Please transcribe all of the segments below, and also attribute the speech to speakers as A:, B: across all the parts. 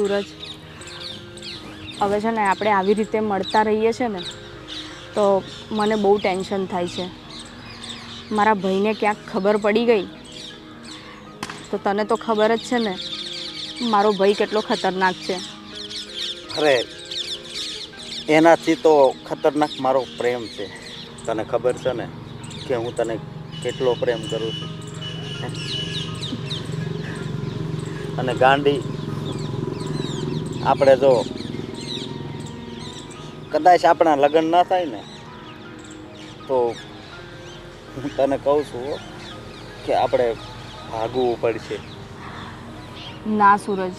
A: સૂરજ. હવે છે ને આપણે આવી રીતે મળતા રહીએ છે ને, તો મને બહુ ટેન્શન થાય છે. મારા ભાઈને ક્યાંક ખબર પડી ગઈ, તો તને તો ખબર જ છે ને, મારો ભાઈ કેટલો ખતરનાક છે.
B: અરે, એનાથી તો ખતરનાક મારો પ્રેમ છે. તને ખબર છે ને કે હું તને કેટલો પ્રેમ કરું છું. અને ગાંડી આપણે જો કદાચ આપણા લગ્ન ના થાય ને તો હું તને કહું છું કે આપણે ભાગવું પડશે.
A: ના સૂરજ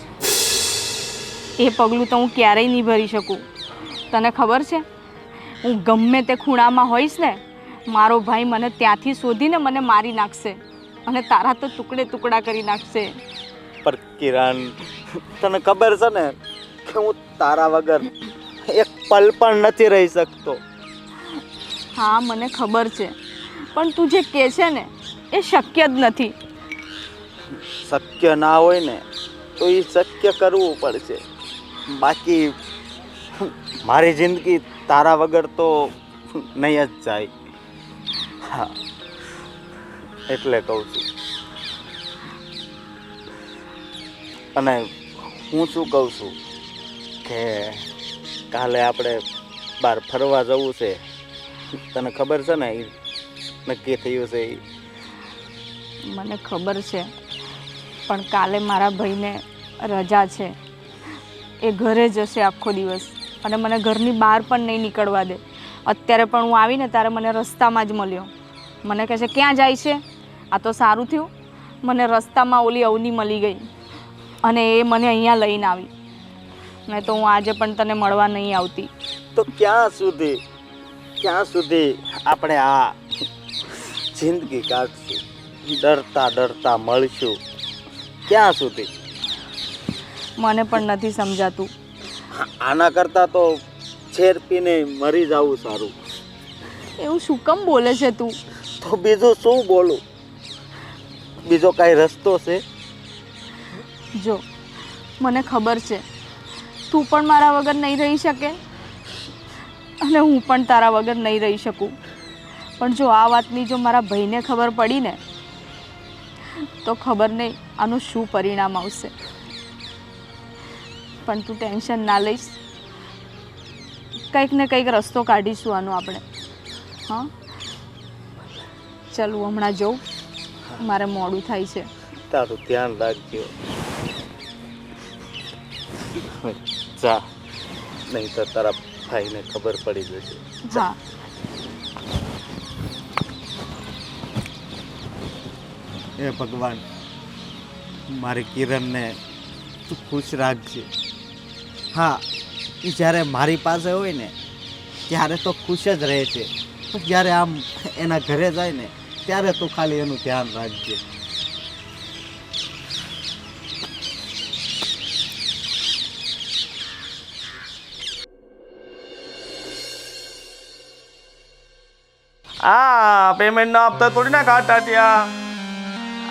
A: એ પગલું તો હું ક્યારેય નહીં ભરી શકું. તને ખબર છે? હું ગમે તે ખૂણામાં હોઈશ ને મારો ભાઈ મને ત્યાંથી શોધીને મને મારી નાખશે અને તારા તો ટુકડે ટુકડા કરી નાખશે.
B: પર કિરણ તને ખબર છે ને કે હું તારા વગર. એક પલ પણ નથી રહી શકતો.
A: હા મને ખબર છે. પણ તું જે કહે છે ને એ શક્ય જ નથી.
B: શક્ય ના હોય ને તો એ શક્ય કરવું પડશે. બાકી મારી જિંદગી તારા વગર તો નહીં જ જાય. હા એટલે કહું છું. અને હું શું કહું છું? કે કાલે આપણે બહાર ફરવા જવું છે. તને ખબર છે ને એ નક્કી થયું છે એ
A: મને ખબર છે, પણ કાલે મારા ભાઈને રજા છે. એ ઘરે જશે આખો દિવસ. અને મને ઘરની બહાર પણ નહીં નીકળવા દે. અત્યારે પણ હું આવીને ત્યારે મને રસ્તામાં જ મળ્યો. મને કહે છે, ક્યાં જાય છે? આ તો સારું થયું. મને રસ્તામાં ઓલી અવની મળી ગઈ. અને એ મને અહીંયા લઈને આવી. નહીં તો હું આજે પણ તને મળવા નહીં આવતી.
B: તો ક્યાં સુધી ક્યાં સુધી આપણે આ જિંદગી કાઢશું? ડરતા ડરતા મળશું. ક્યાં સુધી?
A: મને પણ નથી સમજાતું.
B: આના કરતાં તો ઝેર પીને મરી જવું સારું.
A: એવું શું કેમ બોલે છે તું?
B: તો બીજું શું બોલું? બીજો કાંઈ રસ્તો છે?
A: જો મને ખબર છે. તું પણ મારા વગર નહીં રહી શકે અને હું પણ તારા વગર નહીં રહી શકું. પણ જો આ વાતની જો મારા ભાઈને ખબર પડી ને, તો ખબર નહીં આનું શું પરિણામ આવશે. પણ તું ટેન્શન ના લઈશ. કંઈક ને કંઈક રસ્તો કાઢીશું આનો આપણે. હા? ચાલ હમણાં જઉં. મારે મોડું થાય છે.
B: તારું ધ્યાન રાખજો. જા. નહીં તો તારા ભાઈને ખબર પડી જશે.
A: હા
B: એ ભગવાન મારી કિરણને તું ખુશ રાખજે. હા એ જ્યારે મારી પાસે હોય ને ત્યારે તો ખુશ જ રહે છે. પણ જ્યારે આમ એના ઘરે જાય ને ત્યારે તું ખાલી એનું ધ્યાન રાખજે.
C: આ પેમેન્ટ ના આપતા થોડી ના કાઢતા ત્યાં.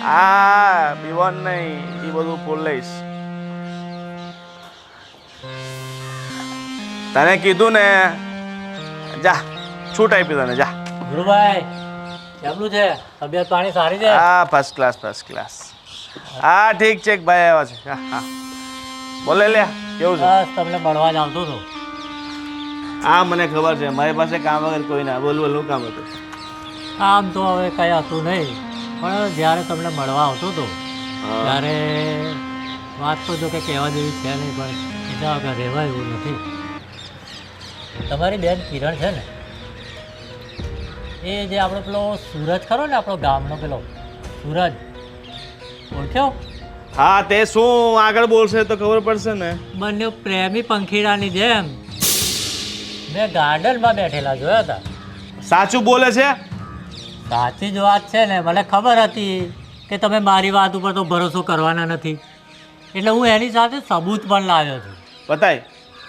C: આ પીવાન નહીં એ બધું ફૂલ લઈશ તને કીધું ને જા છૂટ આપી તને જા.
D: ગુરુભાઈ કેમનું છે? તબિયત પાણી સારી છે?
C: હા ફર્સ્ટ ક્લાસ ફર્સ્ટ ક્લાસ હા ઠીક છે ભાઈ આવ્યા છે. હા હા. બોલે લે કેવું છે?
D: બસ તમને મળવા જ આવતો હતો.
C: હા મને ખબર છે. મારી પાસે કામ વગર કોઈ ના બોલ બોલનું કામ હતું?
D: આમ તો હવે કંઈ હતું નહીં. પણ જ્યારે તમને મળવા આવતો હતો ત્યારે વાત તો જો કે કહેવા જેવી છે નહીં પણ કીધા વગર રહેવાય એવું નથી. તમારી બેન કિરણ છે ને એ જે આપણો પેલો સૂરજ ખરો ને આપણો ગામનો પેલો સૂરજ ઓળખ્યો?
C: હા તે શું આગળ બોલશે તો ખબર પડશે ને.
D: બંને પ્રેમી પંખીડાની જેમ મેં ગાર્ડનમાં બેઠેલા જોયા હતા.
C: સાચું બોલે છે?
D: સાચી જ વાત છે ને મને ખબર હતી કે તમે મારી વાત ઉપર તો ભરોસો કરવાના નથી. એટલે હું એની સાથે સબૂત પણ લાવ્યો છું.
C: બતાય.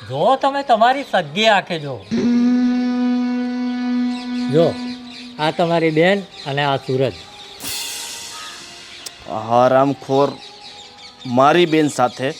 D: જો તમે તમારી સગી આંખે જો. જો આ તમારી બેન અને આ સૂરજ.
C: હરામખોર મારી બેન સાથે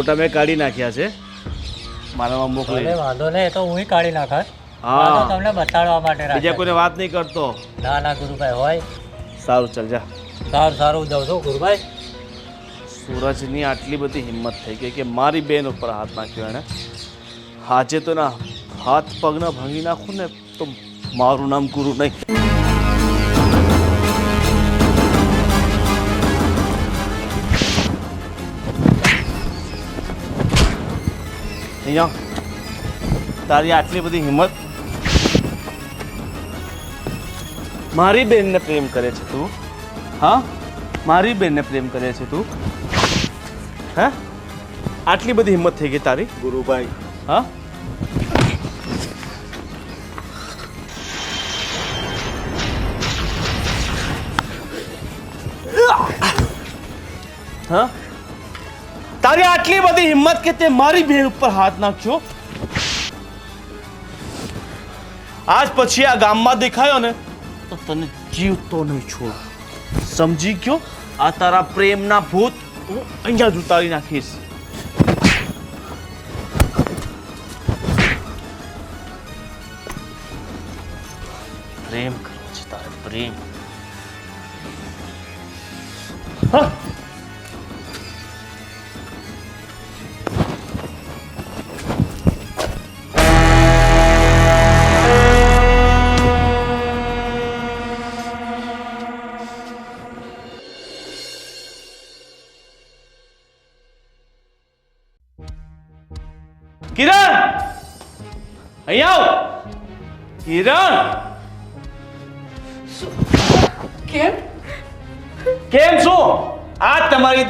C: ફોટા મેં કાઢી નાખ્યા છે. મારામાં મોકલી.
D: વાંધો નહીં તો હું કાઢી નાખત.
C: હા.
D: તમને બતાડવા માટે
C: બીજા કોઈને વાત નહીં કરતો.
D: ના ના ગુરુભાઈ હોય.
C: સારું ચાલ જા.
D: સારું સારું જાઉં છું ગુરુભાઈ.
C: સૂરજની આટલી બધી હિંમત થઈ ગઈ કે મારી બેન ઉપર હાથ નાખ્યો એણે. હાજે તો ના હાથ પગના ભાંગી નાખું ને તો મારું નામ ગુરુ નહીં. અહીંયા. તારી આટલી બધી હિંમત મારી બેનને પ્રેમ કરે છે તું. હા? મારી બેનને પ્રેમ કરે છે તું. હે? આટલી બધી હિંમત થઈ ગઈ તારી?
B: ગુરુભાઈ.
C: હા? આટલી બધી હિંમત કે તે મારી બહેન ઉપર હાથ નાખ્યો. આજ પછી આ ગામમાં દેખાયો ને, તો તને જીવતો નહીં છોડ. સમજી ગયો? આ તારા પ્રેમના ભૂત હું અહીંયા જ ઉતારી નાખીશ. પ્રેમ કરો છે તારે, પ્રેમ. હા?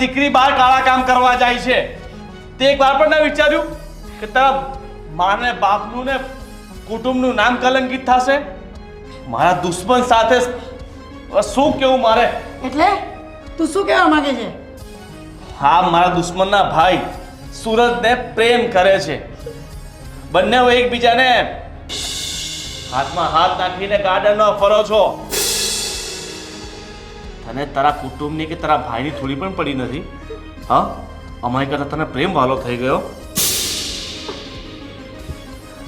C: આ દીકરી બહાર કાળા કામ કરવા જાય છે. તે એક વાર પણ ના વિચાર્યું કે તારા માને બાપનું ને કુટુંબનું નામ કલંકિત થશે. મારા દુશ્મન સાથે શું કેવું મારે?
E: એટલે તું શું કહેવા માંગે છે?
C: હા મારા દુશ્મનના ભાઈ સુરતને પ્રેમ કરે છે. બંને એકબીજાને હાથમાં હાથ નાખીને ગાર્ડનમાં ફરો છો. તને તારા કુટુંબની કે તારા ભાઈની થોડી પણ પડી નથી? હા? અમારી કરતા તને પ્રેમ વાલો થઈ ગયો?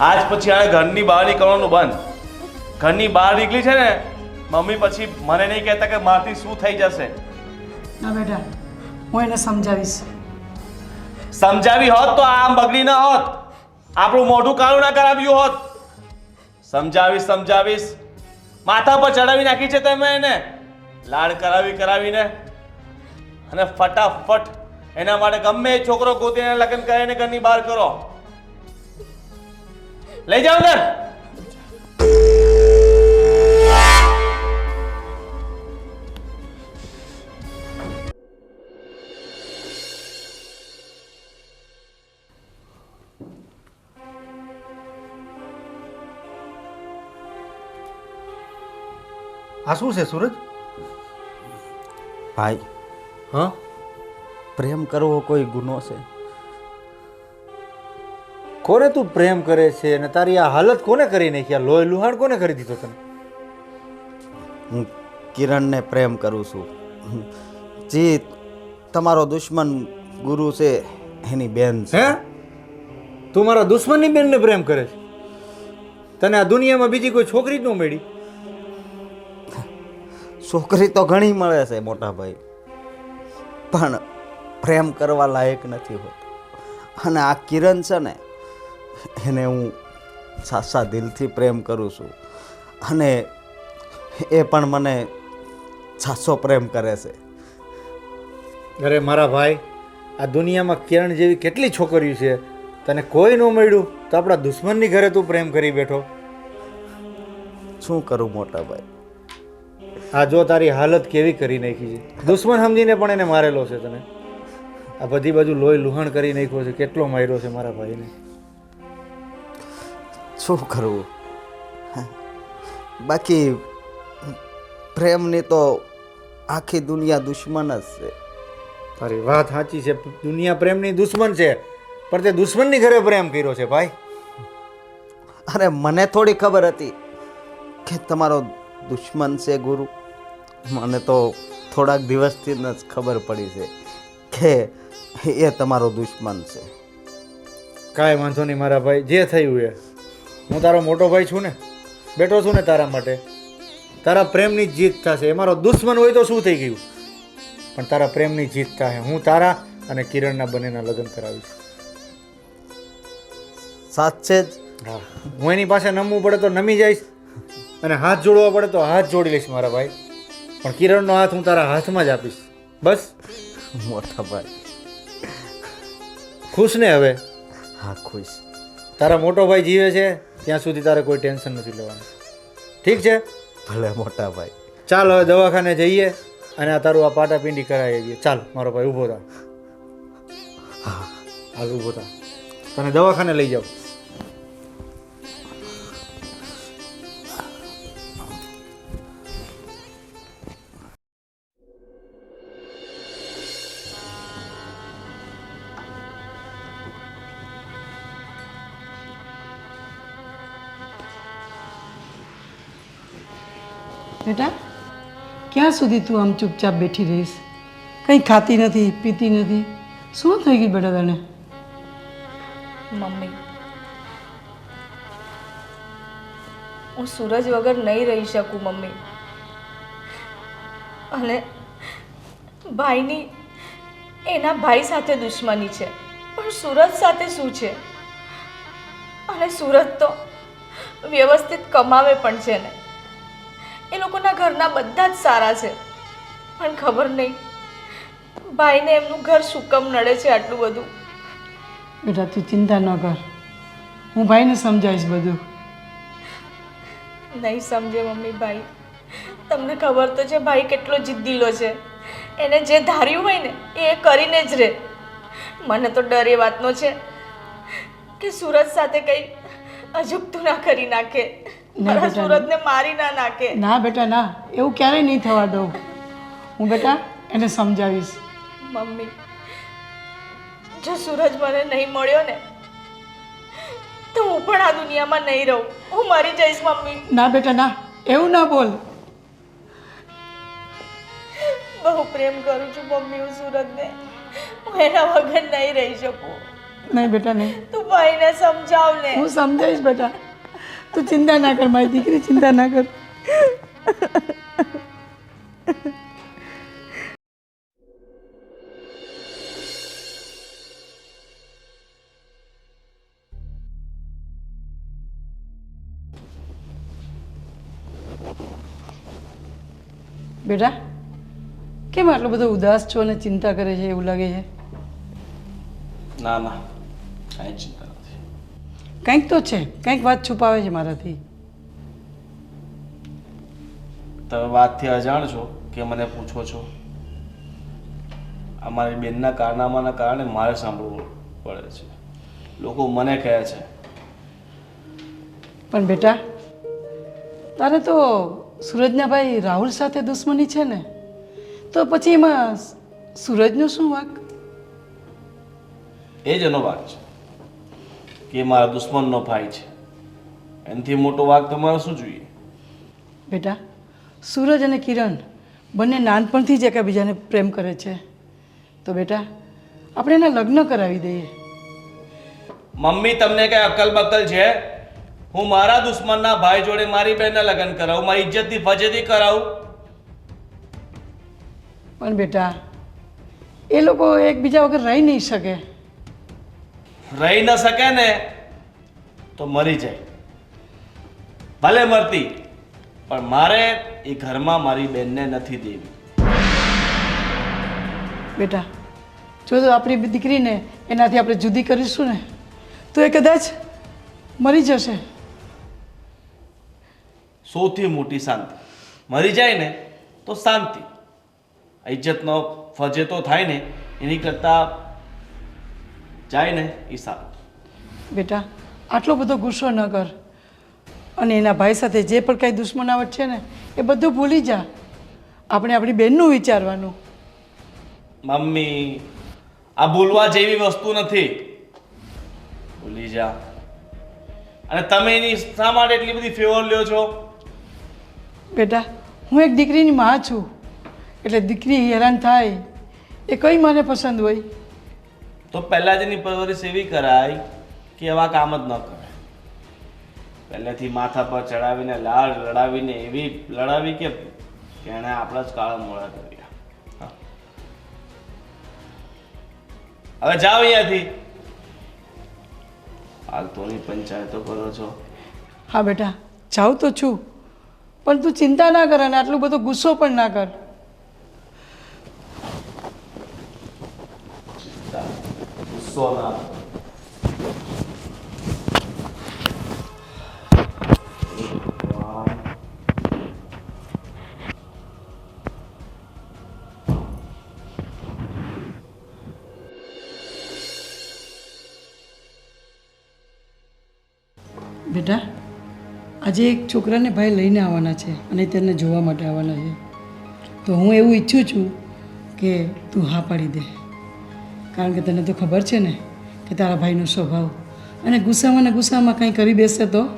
C: આજ પછી આ ઘરની બહાર નીકળવાનું બંધ. ઘરની બહાર નીકળી છે ને મમ્મી પછી મને નહીં કહેતા કે મારથી શું થઈ જશે.
E: ના બેટા હું એને સમજાવીશ.
C: સમજાવી હોત તો આમ બગડી ના હોત. આપણું મોઢું કાળું ના કરાવ્યું હોત. સમજાવીશ સમજાવીશ. માથા પર ચડાવી નાખી છે તમે એને. લાડ કરાવી કરાવીને અને ફટાફટ એના માટે ગમે એ છોકરો ગોતીને લગ્ન કરીને ઘરની બહાર કરો. લઈ જાઓ ને
F: આ શું છે, સૂરજ?
B: ભાઈ
F: હ?
B: પ્રેમ કરવો કોઈ ગુનો છે?
F: કોને તું પ્રેમ કરે છે અને તારી આ હાલત કોને કરી નાખી? આ લોહી લુહાણ કોને કરી દીધો તને?
B: હું કિરણને પ્રેમ કરું છું. જે તમારો દુશ્મન ગુરુ છે એની બેન છે.
F: હે? તું મારા દુશ્મનની બેનને પ્રેમ કરે છે? તને આ દુનિયામાં બીજી કોઈ છોકરી જ ન મળી?
B: છોકરી તો ઘણી મળે છે મોટા ભાઈ પણ પ્રેમ કરવા લાયક નથી હોતો. અને આ કિરણ છે ને એને હું સાસા દિલથી પ્રેમ કરું છું. અને એ પણ મને સાસો પ્રેમ કરે છે.
F: અરે મારા ભાઈ આ દુનિયામાં કિરણ જેવી કેટલી છોકરીઓ છે? તને કોઈ ન મળ્યું? તો આપણા દુશ્મનની ઘરે તું પ્રેમ કરી બેઠો.
B: શું કરું મોટા ભાઈ
F: આ જો તારી હાલત કેવી કરી નાખી છે? દુશ્મન સમજીને પણ એને મારેલો છે તને. આ બધી બાજુ લોહી લુહાણ કરી નાખ્યો છે. કેટલો માર્યો છે મારા ભાઈને?
B: શું કરવું? બાકી પ્રેમની તો આખી દુનિયા દુશ્મન જ છે.
F: તારી વાત સાચી છે. દુનિયા પ્રેમની દુશ્મન છે. પણ તે દુશ્મનની ઘરે પ્રેમ કર્યો છે ભાઈ.
B: અરે મને થોડી ખબર હતી કે તમારો દુશ્મન છે ગુરુ. મને તો થોડાક દિવસથી જ ખબર પડી છે કે એ તમારો દુશ્મન છે.
F: કાંઈ વાંધો નહીં મારા ભાઈ જે થયું એ. હું તારો મોટો ભાઈ છું ને બેઠો છું ને તારા માટે. તારા પ્રેમની જીત થશે. એ મારો દુશ્મન હોય તો શું થઈ ગયું? પણ તારા પ્રેમની જીત થશે હું તારા અને કિરણના બંનેના લગ્ન કરાવીશ.
B: સાચે જ?
F: હું એની પાસે નમવું પડે તો નમી જઈશ અને હાથ જોડવા પડે તો હાથ જોડી લઈશ મારા ભાઈ. પણ કિરણનો હાથ હું તારા હાથમાં જ આપીશ. બસ.
B: મોટા ભાઈ.
F: ખુશ ને હવે?
B: હા ખુશ.
F: તારા મોટો ભાઈ જીવે છે ત્યાં સુધી તારે કોઈ ટેન્શન નથી લેવાનું. ઠીક છે?
B: ભલે મોટા ભાઈ.
F: ચાલ હવે દવાખાને જઈએ અને આ તારું આ પાટાપિંડી કરાવી આવીએ ચાલ મારો ભાઈ ઊભો થા. હાલ ઊભો થા. તને દવાખાને લઈ જાઉં.
E: ક્યાં સુધી તું આમ ચૂપચાપ બેઠી રહીશ? કંઈ ખાતી નથી, પીતી નથી. શું થઈ ગયું બેટા તને?
A: મમ્મી, હું સૂરજ વગર નહીં રહી શકું, મમ્મી. અને ભાઈની એના ભાઈ સાથે દુશ્મની છે. પણ સુરત સાથે શું છે? અને સુરત તો વ્યવસ્થિત કમાવે પણ છે ને. એ લોકોના ઘરના બધા જ સારા છે. પણ ખબર નહીં ભાઈને એમનું ઘર શું કમ નડે છે આટલું બધું?
E: બેટા તું ચિંતા ન કર. હું ભાઈને સમજાવીશ બધું.
A: નહીં સમજે મમ્મી ભાઈ. તમને ખબર તો છે ભાઈ કેટલો જિદ્દીલો છે. એને જે ધાર્યું હોય ને એ કરીને જ રહે મને તો ડર એ વાતનો છે કે સુરત સાથે કંઈ અજુગતું ના કરી નાખે. મારા
E: બેટા,
A: સુરતને મારી ના નાખે.
E: ના બેટા ના. એવું ક્યારેય નહીં થવા દઉં. હું બેટા એને સમજાવીશ.
A: મમ્મી જો સૂરજ મને નહીં મળ્યો ને તો હું પણ આ દુનિયામાં નહીં રહું. હું મરી જઈશ મમ્મી.
E: ના બેટા ના. એવું ના બોલ.
A: બહુ પ્રેમ કરું છું મમ્મી હું સુરજને. હું એના વગર નહીં રહી શકું.
E: નહીં બેટા નહીં.
A: તું ભાઈને સમજાવ ને.
E: હું સમજાવીશ બેટા. તું ચિંતા ના કર, મારી દીકરી ચિંતા ના કર. બેટા, કેમ આટલો બધો ઉદાસ છો અને ચિંતા કરે છે, એવું લાગે છે?
C: ના ના, કાંઈ નથી
E: કંઈક તો છે કંઈક વાત છુપાવે છે મારાથી.
C: તમે વાતથી અજાણ છો કે મને પૂછો છો? આ મારી બેનના કારનામાના કારણે મારે સાંભળવું પડે છે. લોકો મને કહે છે.
E: પણ બેટા તારે તો સૂરજના ભાઈ રાહુલ સાથે દુશ્મની છે ને? તો પછી એમાં સૂરજનો શું વાક?
C: એ જ એનો વાક છે. કે મારા દુશ્મનનો ભાઈ છે. એનાથી મોટો વાઘ તમારે શું જોઈએ?
E: બેટા સૂરજ અને કિરણ બંને નાનપણથી જ એકબીજાને પ્રેમ કરે છે. તો બેટા આપણે એના લગ્ન કરાવી દઈએ.
C: મમ્મી તમને કઈ અકલ બકલ છે? હું મારા દુશ્મનના ભાઈ જોડે મારી બહેનના લગ્ન કરાવું મારી ઇજ્જતની ફજેતી કરાવું.
E: પણ બેટા એ લોકો એકબીજા વગર રહી નહીં શકે.
C: રહી ન શકે ને તો મરી જાય. ભલે મરતી પણ મારે એ ઘરમાં મારી બેનને નથી દેવી.
E: બેટા જો તો આપણી દીકરીને એનાથી આપણે જુદી કરીશું ને તો એ કદાચ મરી જશે.
C: સૌથી મોટી શાંતિ. મરી જાય ને તો શાંતિ. ઇજ્જતનો ફજેતો થાય ને એની કરતાં જાય ને એ સારું.
E: બેટા આટલો બધો ગુસ્સો ન કર. અને એના ભાઈ સાથે જે પણ કાંઈ દુશ્મનાવટ છે ને એ બધું ભૂલી જા. આપણે આપણી બહેનનું વિચારવાનું.
C: મમ્મી આ ભૂલવા જેવી વસ્તુ નથી. ભૂલી જા. અને તમે એની શા માટે એટલી બધી ફેવર લ્યો છો?
E: બેટા હું એક દીકરીની માં છું. એટલે દીકરી હેરાન થાય. એ કઈ મને પસંદ હોય?
C: તો પહેલા જ એની પરવરિશ એવી કરાય કે એવા કામ જ ન કરે પહેલેથી માથા પર ચડાવીને, લાળ લડાવીને, એવી લડાવી કે એણે આપણા જ કાળા મોડા કર્યા. હવે જાઓ અહીંયાથી. હાલતોની પંચાયતો કરો છો.
E: હા બેટા, જાઉં તો છું. પણ તું ચિંતા ના કર અને આટલું બધો ગુસ્સો પણ ના કર.
C: ના
E: બેટા, આજે એક છોકરાને ભાઈ લઈને આવવાના છે અને તેને જોવા માટે આવવાના છે. તો હું એવું ઈચ્છું છું કે તું હા પાડી દે. કારણ કે તને તો ખબર છે ને કે તારા ભાઈનો સ્વભાવ. અને ગુસ્સામાં ને ગુસ્સામાં કંઈ કરી બેસે તો?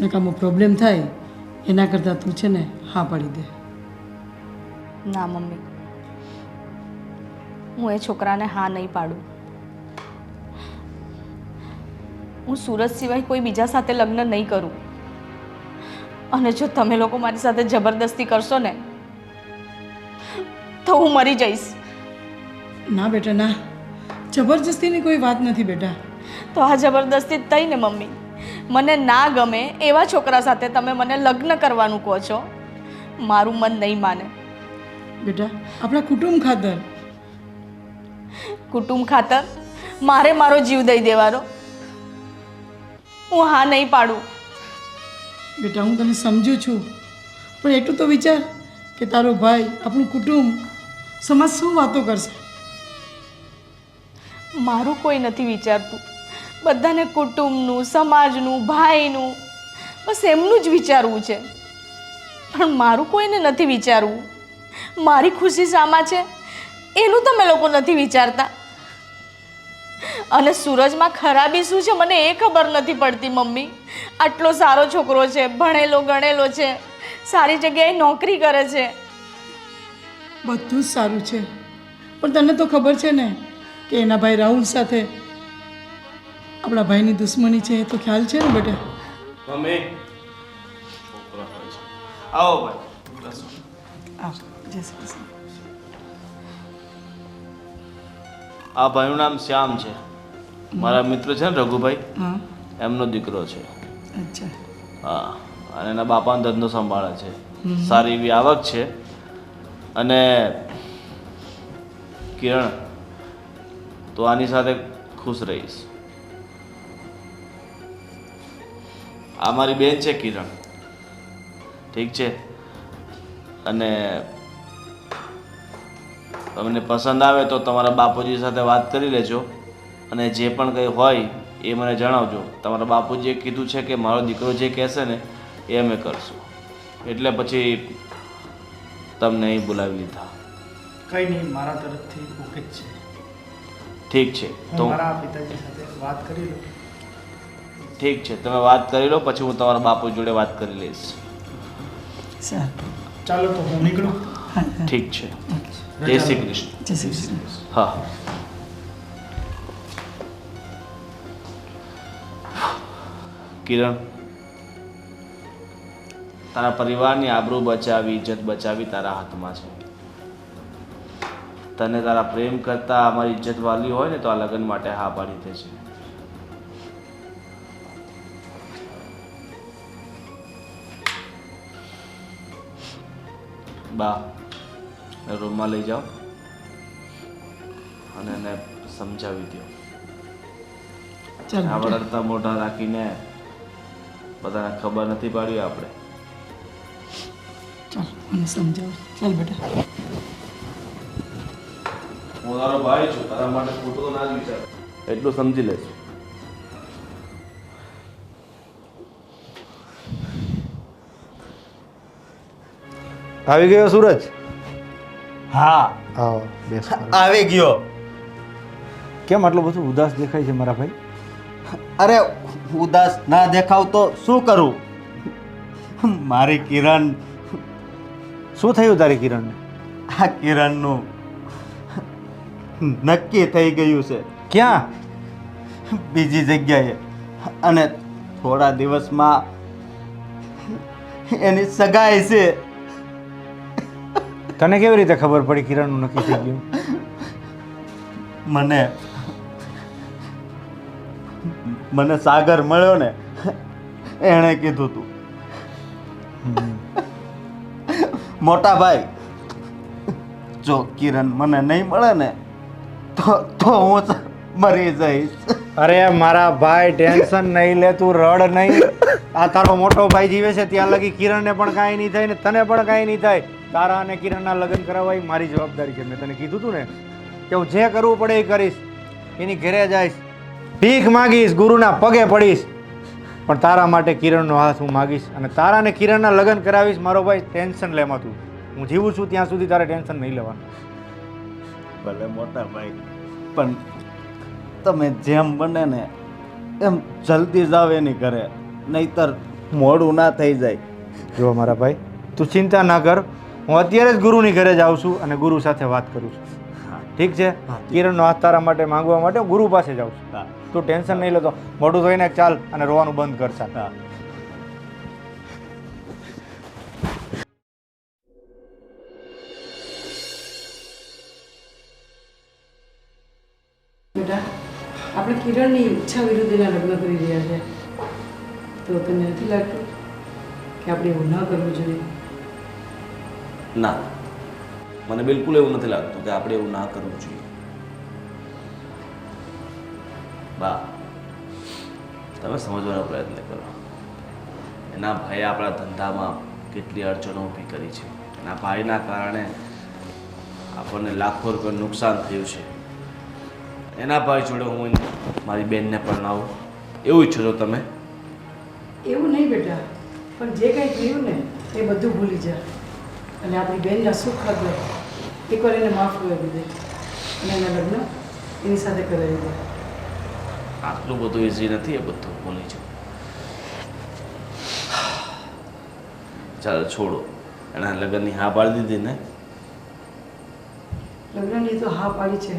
E: નકામો પ્રોબ્લેમ થાય, એના કરતાં તું છે ને હા પાડી દે.
A: ના, મમ્મી. હું એ છોકરાને હા નહીં પાડું. હું સુરત સિવાય કોઈ બીજા સાથે લગ્ન નહીં કરું. અને જો તમે લોકો મારી સાથે જબરદસ્તી કરશો ને, તો હું મરી જઈશ.
E: ના બેટા ના. જબરજસ્તીની કોઈ વાત નથી બેટા.
A: તો આ જબરદસ્તી થઈ ને મમ્મી. મને ના ગમે એવા છોકરા સાથે તમે મને લગ્ન કરવાનું કહો છો. મારું મન નહીં માને.
E: બેટા આપણા કુટુંબ ખાતર.
A: કુટુંબ ખાતર? મારે મારો જીવ દઈ દેવાનો. હું હા નહીં પાડું.
E: બેટા હું તને સમજુ છું. પણ એટલું તો વિચાર કે તારો ભાઈ આપણું કુટુંબ સમાજ શું વાતો કરશે?
A: મારું કોઈ નથી વિચારતું. બધાને કુટુંબનું, સમાજનું, ભાઈનું, બસ એમનું જ વિચારવું છે. પણ મારું કોઈને નથી વિચારવું. મારી ખુશી શામાં છે? એનું તમે લોકો નથી વિચારતા. અને સૂરજમાં ખરાબી શું છે? મને એ ખબર નથી પડતી, મમ્મી. આટલો સારો છોકરો છે, ભણેલો, ગણેલો છે, સારી જગ્યાએ નોકરી કરે છે.
E: બધું જ સારું છે. પણ તને તો ખબર છે ને કે એના ભાઈ રાહુલ સાથે આપણા ભાઈની દુશ્મની છે એ તો ખ્યાલ છે ને બેટા?
C: મમ્મી. આવો ભાઈ. આ ભાઈનું નામ શ્યામ છે. મારા મિત્ર છે ને રઘુભાઈ એમનો દીકરો છે.
E: અચ્છા.
C: હા. અને એના બાપાનો ધંધો સંભાળે છે. સારી એવી આવક છે. અને કિરણ તો આની સાથે ખુશ રહીશ. આ મારી બેન છે કિરણ. ઠીક છે? અને તમને પસંદ આવે તો તમારા બાપુજી સાથે વાત કરી લેજો. અને જે પણ કંઈ હોય એ મને જણાવજો. તમારા બાપુજીએ કીધું છે કે મારો દીકરો જે કહેશે ને એ અમે કરશું. એટલે પછી તમને અહીં બોલાવી લીધા.
G: કંઈ નહીં, મારા તરફથી ઓકે જ છે.
C: ઠીક છે. તો
G: મારા પિતાજી સાથે વાત કરી લો
C: ઠીક છે. તમે વાત કરી લો પછી હું તમારા બાપુ જોડે વાત કરી લઈશ.
G: ચાલો તો હું નીકળું.
C: ઠીક છે. જય શ્રી કૃષ્ણ.
E: જય શ્રી કૃષ્ણ.
C: હા. કિરણ તારા પરિવારની આબરૂ બચાવી ઇજ્જત બચાવી તારા હાથમાં છે. તને તારા પ્રેમ કરતા અમારી ઇજ્જત વાલી હોય ને તો આ લગ્ન માટે હા પાડી દે છે બા રૂમમાં લઈ જાઓ અને એને સમજાવી દો
E: ચાલ
C: આ
E: બેટા
C: વળગતા મોઢા રાખીને બધાને ખબર નથી પાડી આપણે.
E: ચાલ મને સમજાવ. ચાલ બેટા.
C: હું તારો ભાઈ છું તારા માટે ખોટું તો ના જ વિચાર. એટલું સમજી લેજો.
F: આવી ગયો સૂરજ?
B: હા.
F: આવો બેસ
B: આવી ગયો.
F: કેમ આટલું બધું ઉદાસ દેખાય છે મારા ભાઈ?
B: અરે ઉદાસ ના દેખાવ તો શું કરું? મારી કિરણ.
F: શું થયું તારી કિરણને?
B: આ કિરણનું નક્કી થઈ ગયું છે.
F: ક્યાં?
B: બીજી જગ્યાએ. અને થોડા દિવસમાં એની સગાઈ છે.
F: તને કેવી રીતે ખબર પડી કિરણનું નક્કી થઈ ગયું?
B: મને મને સાગર મળ્યો ને એણે કીધું તું. મોટા ભાઈ જો કિરણ મને નહીં મળે ને તો તો હું મરી જઈશ.
F: અરે મારા ભાઈ ટેન્શન નહીં લે તું રડ નહીં. આ તારો મોટો ભાઈ જીવે છે ત્યાં લગી કિરણને પણ કાંઈ નહીં થાય ને તને પણ કાંઈ નહીં થાય. તારા અને કિરણના લગ્ન કરાવવા એ મારી જવાબદારી છે. મેં તને કીધું તું ને કે હું જે કરવું પડે એ કરીશ. એની ઘરે જઈશ. ભીખ માગીશ ગુરુના પગે પડીશ. પણ તારા માટે કિરણનો હાથ હું માગીશ અને તારા અને કિરણના લગ્ન કરાવીશ. મારો ભાઈ ટેન્શન લેમાં તું હું જીવું છું ત્યાં સુધી તારે ટેન્શન નહીં લેવાનું.
B: ભલે મોટા ભાઈ. પણ તમે જેમ બને ને એમ જલ્દી જાવ એની ઘરે નહીતર મોડું ના થઈ જાય.
F: જો મારા ભાઈ તું ચિંતા ના કર. હું અત્યારે જ ગુરુની ઘરે જાઉં છું અને ગુરુ સાથે વાત કરું છું. ઠીક છે? કિરણનો હાથ તારા માટે માંગવા માટે હું ગુરુ પાસે જાઉં છું. તું ટેન્શન નહીં લેતો. મોડું થઈને ચાલ અને રોવાનું બંધ કર ચાલ
E: કિરણની ઈચ્છા વિરુદ્ધ એના લગ્ન કરી રહ્યા છે. તો તને નથી લાગતું કે આપણે એવું ન કરવું જોઈએ?
C: ના. મને બિલકુલ એવું નથી લાગતું કે આપણે એવું ના કરવું જોઈએ. બા, તમે સમજવાનો પ્રયત્ન કરો. એના ભાઈએ આપણા ધંધામાં કેટલી અડચણો ઊભી કરી છે. એના ભાઈના કારણે આપણને લાખો રૂપિયા નુકસાન થયું છે. એના ભાઈ જોડે હું મારી બેનને પરણાવું એવું ઈચ્છો છો તમે?
E: એવું નહીં બેટા પણ જે કંઈ થયું ને એ બધું ભૂલી જા. અને આપણી બેનના સુખ હતા એકવાર એને માફ કરી દે. અને એના લગ્ન એની સાથે કરાવી દે.
C: આટલું બધું ઇઝી નથી એ બધું ભૂલી જાઉં ચાલો છોડો. એના લગ્નની હા પાડી દીધી ને?
E: લગ્નની તો હા પાડી છે.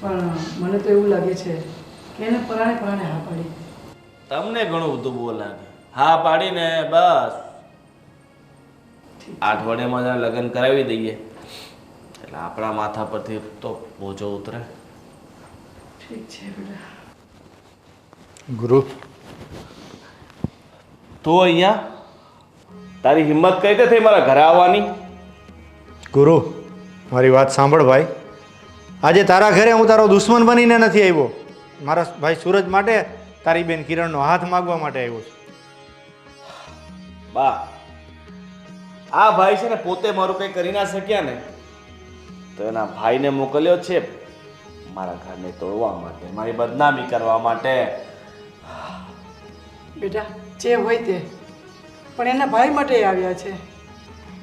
E: પણ મને તો એવું લાગે છે કે એને પરાણે પરાણે હા પાડી.
C: તમને ઘણું બધું બહુ હા પાડીને બસ. અઠવાડિયામાં લગ્ન કરાવી દઈએ. એટલે આપણા માથા પરથી તો બોજો ઉતરે.
E: ઠીક છે બેટા.
F: ગુરુ.
C: તો અહીંયા? તારી હિંમત કઈ રીતે થઈ મારા ઘરે આવવાની?
F: ગુરુ મારી વાત સાંભળ ભાઈ. આજે તારા ઘરે હું તારો દુશ્મન બનીને નથી આવ્યો. મારા ભાઈ સૂરજ માટે તારી બેન કિરણનો હાથ માગવા માટે આવ્યો છું.
C: બા આ ભાઈ છે ને પોતે મારું કંઈ કરી ના શક્યા ને તો એના ભાઈને મોકલ્યો છે મારા ઘરને તોડવા માટે મારી બદનામી કરવા માટે.
E: બેટા જે હોય તે. પણ એના ભાઈ માટે આવ્યા છે.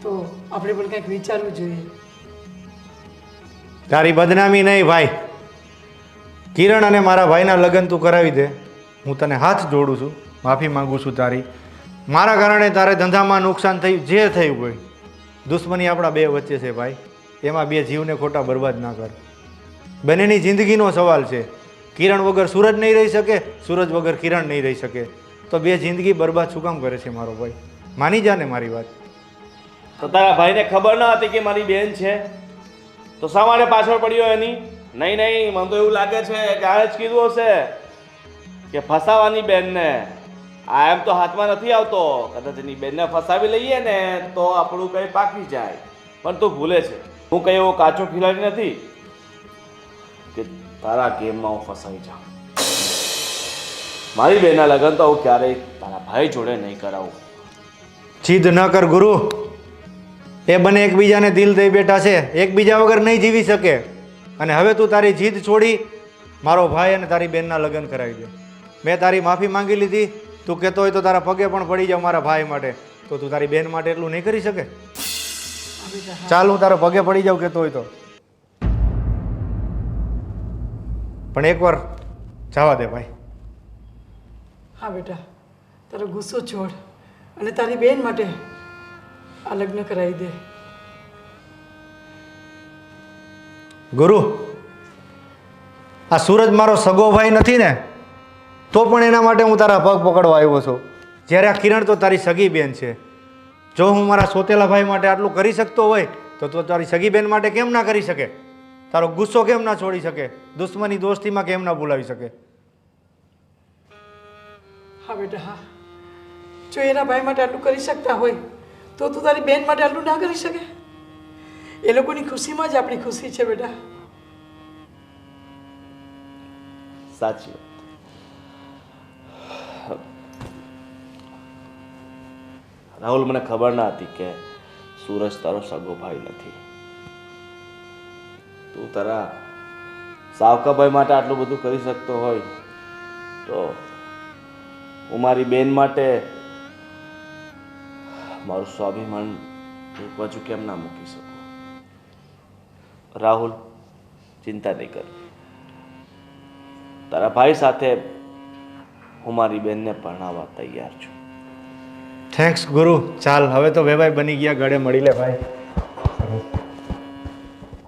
E: તો આપણે પણ કંઈક વિચારવું જોઈએ.
F: તારી બદનામી નહીં, ભાઈ. કિરણ અને મારા ભાઈના લગ્ન તું કરાવી દે. હું તને હાથ જોડું છું. માફી માંગુ છું તારી. મારા કારણે તારે ધંધામાં નુકસાન થયું, જે થયું હોય. દુશ્મની આપણા બે વચ્ચે છે, ભાઈ. એમાં બે જીવને ખોટા બરબાદ ના કર. બંનેની જિંદગીનો સવાલ છે. કિરણ વગર સૂરજ નહીં રહી શકે, સૂરજ વગર કિરણ નહીં રહી શકે. તો બે જિંદગી બરબાદ શું કામ કરે છે મારો ભાઈ? માની જા ને મારી વાત.
C: તો તારા ભાઈને ખબર ન હતી કે મારી બેન છે? તો શા માટે પાછળ પડ્યો એની? નહીં નહીં, મને તો એવું લાગે છે કે આણે જ કીધું હશે કે ફસાવાની બેનને. આ એમ તો હાથમાં નથી આવતો. કદાચ એની બેનને ફસાવી લઈએ ને તો આપણું કંઈ પાકી જાય. પણ તું ભૂલે છે. હું કંઈ એવો કાચો ખિલાડી નથી કે તારા ગેમમાં હું ફસાઈ જાઉં. મારી બેનના લગ્ન તો હું ક્યારેય તારા ભાઈ જોડે નહીં કરાવું.
F: જીદ ન કર ગુરુ. એ બંને એકબીજાને દિલ દઈ બેઠા છે. એકબીજા વગર નહીં જીવી શકે. અને હવે તું તારી જીદ છોડી મારો ભાઈ અને તારી બેનના લગ્ન કરાવી દે. મેં તારી માફી માંગી લીધી. તું કહેતો હોય તો તારા પગે પણ પડી જાવ મારા ભાઈ માટે. તો તું તારી બેન માટે એટલું નહીં કરી શકે? ચાલ, હું તારા પગે પડી જાઉં કહેતો હોય તો. પણ એકવાર જવા દે ભાઈ.
E: હા બેટા, તારો ગુસ્સો છોડ. અને તારી બેન માટે આ લગ્ન કરાવી દે
F: ગુરુ આ સૂરજ મારો સગો ભાઈ નથી ને તો પણ એના માટે હું તારા પગ પકડવા આવ્યો છું. જ્યારે આ કિરણ તો તારી સગી બેન છે. જો હું મારા સોતેલા ભાઈ માટે આટલું કરી શકતો હોય તો તું તારી સગી બેન માટે કેમ ના કરી શકે? તારો ગુસ્સો કેમ ના છોડી શકે? દુશ્મની દોસ્તીમાં કેમ ના ભૂલાવી શકે?
E: હા બેટા હા. જો એના ભાઈ માટે આટલું કરી શકતા હોય તો તું તારી બેન માટે આટલું ના કરી શકે? એ લોકોની ખુશીમાં જ આપણી ખુશી છે બેટા.
C: સાચી રાહુલ, મને ખબર ના હતી કે સૂરજ તારો સગો ભાઈ નથી. તું તારા સાવકાભાઈ માટે આટલું બધું કરી શકતો હોય તો હું મારી બેન માટે મારું સ્વાભિમાન એક બાજુ કેમ ના મૂકી શકું? રાહુલ, ચિંતા નહીં કર. તારા ભાઈ સાથે હું મારી બેનને ભણાવવા તૈયાર છું.
F: થેન્ક્સ ગુરુ. ચાલ, હવે તો વેવાય બની ગયા, ગળે મળી લે ભાઈ.